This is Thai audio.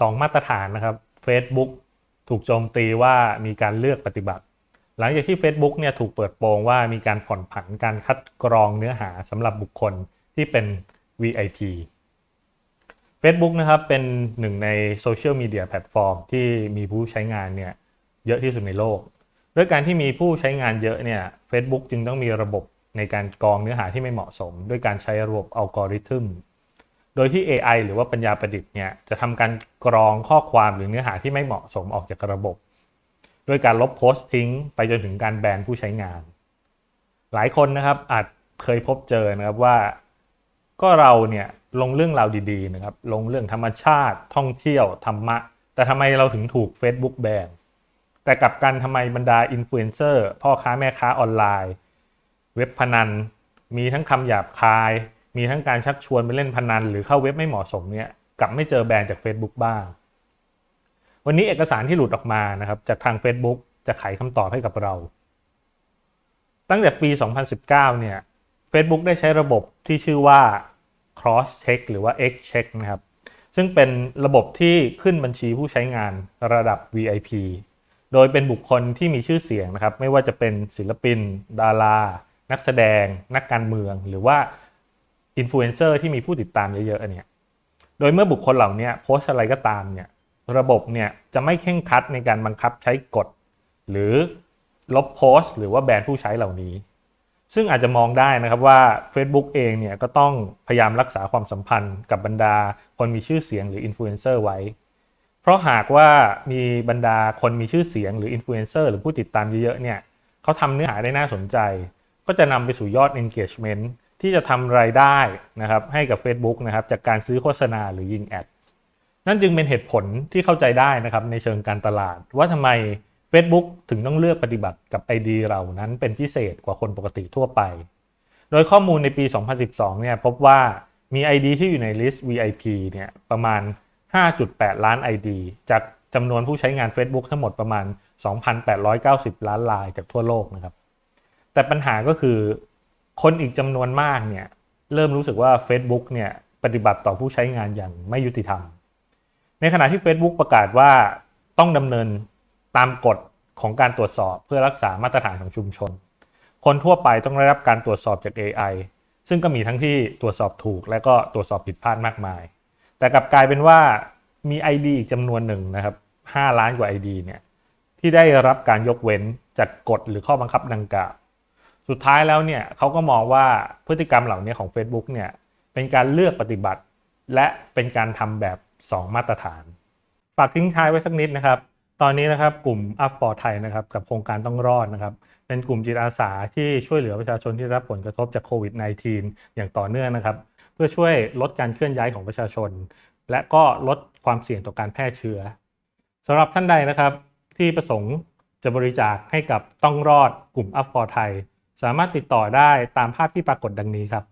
2 มาตรฐานนะครับ Facebook ถูกโจมตีว่ามีการเลือกปฏิบัติ หลังจากที่ Facebook เนี่ยถูกเปิดโปงว่ามีการผ่อนผันการคัดกรองเนื้อหาสำหรับบุคคลที่เป็น VIP Facebook นะครับเป็นหนึ่งในโซเชียลมีเดียแพลตฟอร์มที่มีผู้ใช้งานเนี่ยเยอะที่สุดในโลก ด้วยการที่มีผู้ใช้งานเยอะเนี่ย Facebook จึงต้องมีระบบในการกรองเนื้อหาที่ไม่เหมาะสม ด้วยการใช้ระบบอัลกอริทึม โดยที่ AI หรือว่าปัญญาประดิษฐ์เนี่ยจะทำการกรองข้อความหรือเนื้อหาที่ไม่เหมาะสมออกจากระบบ ด้วยการลบโพสต์ทิ้ง ไปจนถึงการแบนผู้ใช้งาน หลายคนนะครับอาจเคยพบเจอนะครับว่า ก็เราเนี่ยลงเรื่องราวดีๆนะครับลงเรื่องธรรมชาติท่องเที่ยวธรรมะ แต่ทำไมเราถึงถูก Facebook แบนแต่กลับกันทำไมบรรดาอินฟลูเอนเซอร์พ่อค้าแม่ค้าออนไลน์ เว็บพนัน มีทั้งคำหยาบคาย มีทั้งการชักชวนไปเล่นพนัน หรือเข้าเว็บไม่เหมาะสมเนี่ยกลับไม่เจอแบนจาก Facebook บ้าง วันนี้เอกสารที่หลุดออกมานะครับจากทาง Facebook จะไขคำตอบให้กับเรา ตั้งแต่ปี 2019 เนี่ย Facebook ได้ใช้ระบบที่ชื่อว่า cross check หรือว่า X check นะครับ ซึ่งเป็นระบบที่ขึ้นบัญชีผู้ใช้งานระดับ VIP โดยเป็นบุคคลที่มีชื่อเสียงนะครับ ไม่ว่าจะเป็นศิลปิน ดารา นักแสดง นักการเมือง หรือว่า อินฟลูเอนเซอร์ที่มีผู้ติดตามเยอะๆเนี่ยโดยเมื่อบุคคลเหล่านี้โพสอะไรก็ตามเนี่ยระบบเนี่ยจะไม่เข่งคัดในการบังคับใช้กฎ หรือลบโพสต์ หรือว่าแบนผู้ใช้เหล่านี้ ซึ่งอาจจะมองได้นะครับว่า Facebook เองเนี่ยก็ต้องพยายามรักษาความสัมพันธ์กับบรรดาคนมีชื่อเสียงหรืออินฟลูเอนเซอร์ไว้ เพราะหากว่ามีบรรดาคนมีชื่อเสียงหรืออินฟลูเอนเซอร์หรือผู้ติดตามเยอะๆเนี่ยเขาทำเนื้อหาได้น่าสนใจ ก็จะนำไปสู่ยอด engagement ที่จะทำรายได้นะครับให้กับ Facebook นะครับจากการซื้อโฆษณาหรือยิงแอดนั่นจึงเป็นเหตุผลที่เข้าใจได้นะครับในเชิงการตลาด ว่าทำไม Facebook ถึงต้องเลือกปฏิบัติกับ ID เหล่านั้นเป็นพิเศษกว่าคนปกติทั่วไป โดยข้อมูลในปี 2012 เนี่ยพบว่ามี ID ที่อยู่ในลิสต์ VIP เนี่ยประมาณ 5.8 ล้าน ID จากจำนวนผู้ใช้งาน Facebook ทั้งหมดประมาณ 2,890 ล้านรายจากทั่วโลกนะครับแต่ปัญหาก็คือ คนอีกจำนวนมากเนี่ยเริ่มรู้สึกว่า Facebook เนี่ยปฏิบัติต่อผู้ใช้งานอย่างไม่ยุติธรรม ในขณะที่ Facebook ประกาศว่าต้องดำเนินตามกฎของการตรวจสอบเพื่อรักษามาตรฐานของชุมชน คนทั่วไปต้องได้รับการตรวจสอบจาก AI ซึ่งก็มีทั้งที่ตรวจสอบถูกและก็ตรวจสอบผิดพลาดมากมาย แต่กลับกลายเป็นว่ามี ID อีกจำนวนหนึ่งนะครับ 5 ล้านกว่า ID เนี่ยที่ได้รับการยกเว้นจากกฎหรือข้อบังคับดังกล่าว สุดท้ายแล้วเนี่ยเขาก็มองว่าพฤติกรรมเหล่านี้ของ Facebook เนี่ยเป็นการเลือกปฏิบัติ และเป็นการทำแบบ 2 มาตรฐานฝากทิ้งท้ายไว้สักนิดนะครับ ตอนนี้นะครับกลุ่ม Up for Thai นะครับกับโครงการต้องรอดนะครับเป็นกลุ่มจิตอาสาที่ช่วยเหลือประชาชนที่รับผลกระทบจากโควิด -19 อย่างต่อเนื่องนะครับ เพื่อช่วยลดการเคลื่อนย้ายของประชาชน และก็ลดความเสี่ยงต่อการแพร่เชื้อสำหรับท่านใดนะครับที่ประสงค์จะบริจาคให้กับต้องรอดกลุ่ม Up for Thai สามารถติดต่อได้ตามภาพที่ปรากฏดังนี้ครับ